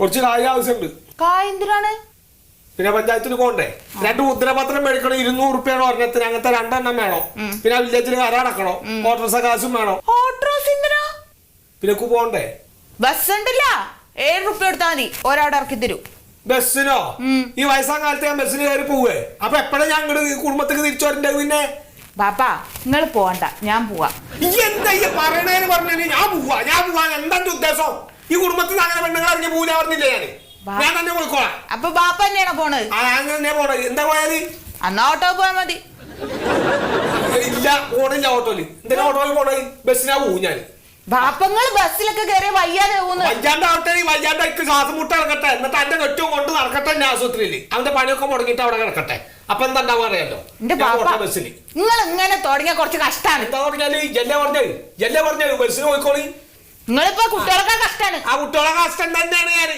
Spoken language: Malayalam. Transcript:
കുറച്ച് കായ് ആവശ്യമുണ്ട്. കായന്തിനാണ് പിന്നെ പഞ്ചായത്തിന് പോകണ്ടേ? രണ്ട് മുദ്രപത്രം മേടിക്കണം ഇരുന്നൂറ് റുപ്യാണ് ഒരെണ്ണത്തിന് അങ്ങനത്തെ രണ്ടെണ്ണം വേണോ. പിന്നെ വില്ലേജിൽ കരാടക്കണോ സകാശും കാശും വേണം. പിന്നെ പോകണ്ടേ? ബസ് ഉണ്ടല്ല. ഏഴ് റുപ്യ കൊടുത്താ മതി. ഒരാടെ ഇറക്കി തരൂ. ബസ്സിനോ? ഈ വയസ്സാം കാലത്ത് ഞാൻ ബസ്സിന് കയറി പോവേ. അപ്പൊ എപ്പോഴാ ഞാൻ ഇങ്ങോട്ട് കുടുംബത്തേക്ക് തിരിച്ചു വരണ്ടേ പിന്നെ? ബാപ്പാ നിങ്ങൾ പോവണ്ട. ഞാൻ പോവാ. എന്താ ഈ പറയണേന്ന് പറഞ്ഞു ഞാൻ പോവാ. ഞാൻ പോവാ. എന്താ ഉദ്ദേശം? ഈ കുടുംബത്തിൽ അങ്ങനെ പെണ്ണുങ്ങൾ ഇറങ്ങി പോവില്ല പറഞ്ഞില്ലേ ഞാൻ ഞാൻ തന്നെ പോയിക്കോളാം. അപ്പൊ ബാപ്പ തന്നെയാണോ പോണത്. ആ ഞാൻ തന്നെ പോണത്. എന്താ പോയാൽ അന്നാ ഓട്ടോ പോയാ മതി. ഇല്ല പോണില്ല ഓട്ടോയിൽ. എന്തിനാ ഓട്ടോയിൽ പോണേ ബസ്സിനാ പോവും ഞാൻ. ബാപ്പങ്ങൾ ബസ്സിലൊക്കെ കയറി വയ്യാതെ വയ്യാണ്ടാവട്ടെ വയ്യാണ്ട എനിക്ക് ശ്വാസം മുട്ട നടക്കട്ടെ. എന്നിട്ട് എന്റെ കെട്ടും കൊണ്ട് നടക്കട്ടെ എന്റെ ആശുപത്രിയിൽ അവന്റെ പണിയൊക്കെ മുടങ്ങിട്ട് അവിടെ കിടക്കട്ടെ. അപ്പൊ എന്താ ഉണ്ടാവുക അറിയാലോ ബാപ്പ പോട്ടെ ബസ്സിൽ നിങ്ങൾ ഇങ്ങനെ തുടങ്ങിയ കുറച്ച് കഷ്ടാണ്. എന്താ പറഞ്ഞാൽ ജല്ല പറഞ്ഞു ജല്ല പറഞ്ഞു ബസ്സിന് പോയിക്കോളി. നിങ്ങളിപ്പോ കുട്ടികളൊക്കെ കഷ്ടാണ്. ആ കുട്ടികളെ കഷ്ടം തന്നെയാണ്